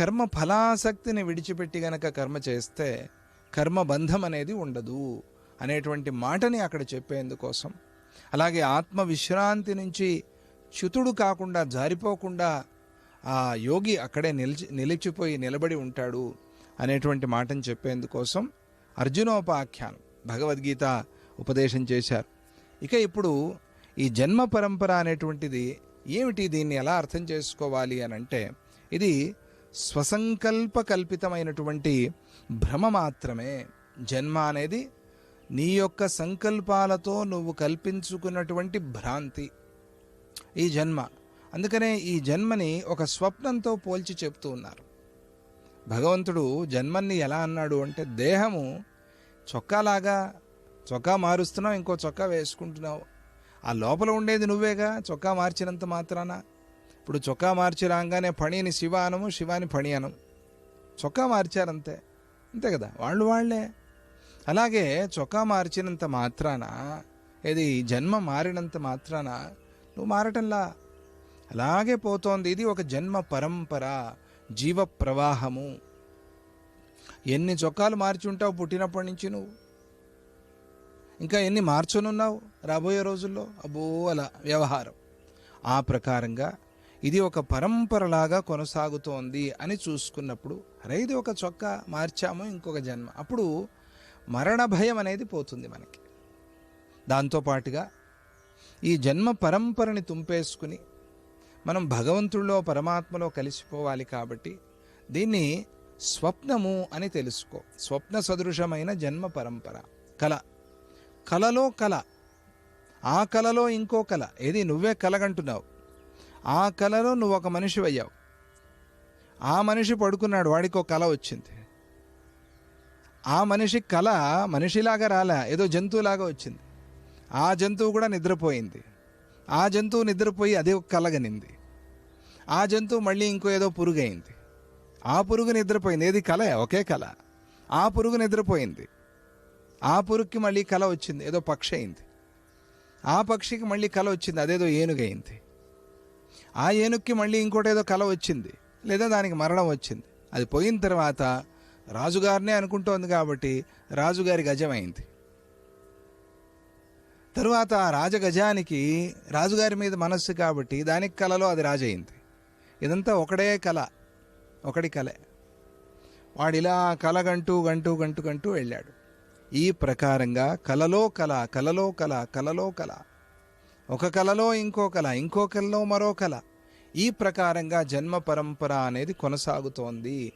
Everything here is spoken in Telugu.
కర్మ ఫలాసక్తిని విడిచిపెట్టి గనక కర్మ చేస్తే కర్మ బంధం అనేది ఉండదు అనేటువంటి మాటని అక్కడ చెప్పేందుకోసం. అలాగే ఆత్మ విశ్రాంతి నుంచి చ్యుతుడు కాకుండా జారిపోకుండా ఆ యోగి అక్కడే నిలిచి నిలిచిపోయి నిలబడి ఉంటాడు అనేటువంటి మాటను చెప్పేందుకోసం అర్జునోపాఖ్యానం భగవద్గీత ఉపదేశం చేశారు. ఇక ఇప్పుడు ఈ జన్మ పరంపర అనేటువంటిది ఏమిటి? దీన్ని ఎలా అర్థం చేసుకోవాలి అని అంటే ఇది స్వసంకల్పకల్పితమైనటువంటి భ్రమ మాత్రమే. జన్మ అనేది నీ యొక్క సంకల్పాలతో నువ్వు కల్పించుకున్నటువంటి భ్రాంతి. ఈ జన్మ. అందుకనే ఈ జన్మని ఒక స్వప్నంతో పోల్చి చెప్తూ ఉన్నారు. భగవంతుడు జన్మని ఎలా అన్నాడు అంటే దేహము చొక్కాలాగా చొక్కా మారుస్తున్నావు ఇంకో చొక్కా వేసుకుంటున్నావు. ఆ లోపల ఉండేది నువ్వేగా? చొక్కా మార్చినంత మాత్రాన ఇప్పుడు చొక్కా మార్చి రాగానే పణిని శివ అనము శివాని పణి అనము. చొక్కా మార్చారంతే. అంతే కదా వాళ్ళు వాళ్ళే. అలాగే చొక్కా మార్చినంత మాత్రాన ఇది జన్మ మారినంత మాత్రాన నువ్వు మారటంలా. అలాగే పోతోంది ఇది ఒక జన్మ పరంపర జీవ ప్రవాహము. ఎన్ని చొక్కాలు మార్చి ఉంటావు పుట్టినప్పటి నుంచి నువ్వు? ఇంకా ఎన్ని మార్చనున్నావు రాబోయే రోజుల్లో? అబ్బో అలా వ్యవహారం. ఆ ప్రకారంగా ఇది ఒక పరంపరలాగా కొనసాగుతోంది అని చూసుకున్నప్పుడు అరే ఇది ఒక చొక్కా మార్చాము ఇంకొక జన్మ. అప్పుడు మరణ భయం అనేది పోతుంది మనకి. దాంతోపాటుగా ఈ జన్మ పరంపరని తుంపేసుకుని మనం భగవంతుడిలో పరమాత్మలో కలిసిపోవాలి కాబట్టి దీన్ని స్వప్నము అని తెలుసుకో. స్వప్న సదృశమైన జన్మ పరంపర. కళ. కలలో కళ. ఆ కళలో ఇంకో కళ. ఏది నువ్వే కలగంటున్నావు. ఆ కళలో నువ్వు ఒక మనిషి అయ్యావు. ఆ మనిషి పడుకున్నాడు వాడికి ఒక కళ వచ్చింది. ఆ మనిషి కళ మనిషిలాగా రాలే ఏదో జంతువులాగా వచ్చింది. ఆ జంతువు కూడా నిద్రపోయింది. ఆ జంతువు నిద్రపోయి అదే ఒక కలగనింది ఆ జంతువు మళ్ళీ ఇంకో ఏదో పురుగు అయింది ఆ పురుగు నిద్రపోయింది. ఏది కళ ఒకే కళ ఆ పురుగు నిద్రపోయింది. ఆ పురుగుకి మళ్ళీ కళ వచ్చింది. ఏదో పక్షి అయింది. ఆ పక్షికి మళ్ళీ కళ వచ్చింది. అదేదో ఏనుగైంది. ఆ ఏనుక్కి మళ్ళీ ఇంకోటి ఏదో కళ వచ్చింది లేదా దానికి మరణం వచ్చింది. అది పోయిన తర్వాత రాజుగారినే అనుకుంటోంది కాబట్టి రాజుగారి గజమైంది. తరువాత ఆ రాజగజానికి రాజుగారి మీద మనస్సు కాబట్టి దానికి కళలో అది రాజయింది ఇదంతా ఒకడే కళ ఒకటి కళే వాడిలా కల గంటూ గంటూ గంటూ గంటూ వెళ్ళాడు. ఈ ప్రకారంగా కలలో కళ కలలో కళ కలలో కళ ఒక కళలో ఇంకో కళ ఇంకో కళలో మరో కళ ఈ ప్రకారంగా జన్మ పరంపర అనేది కొనసాగుతోంది.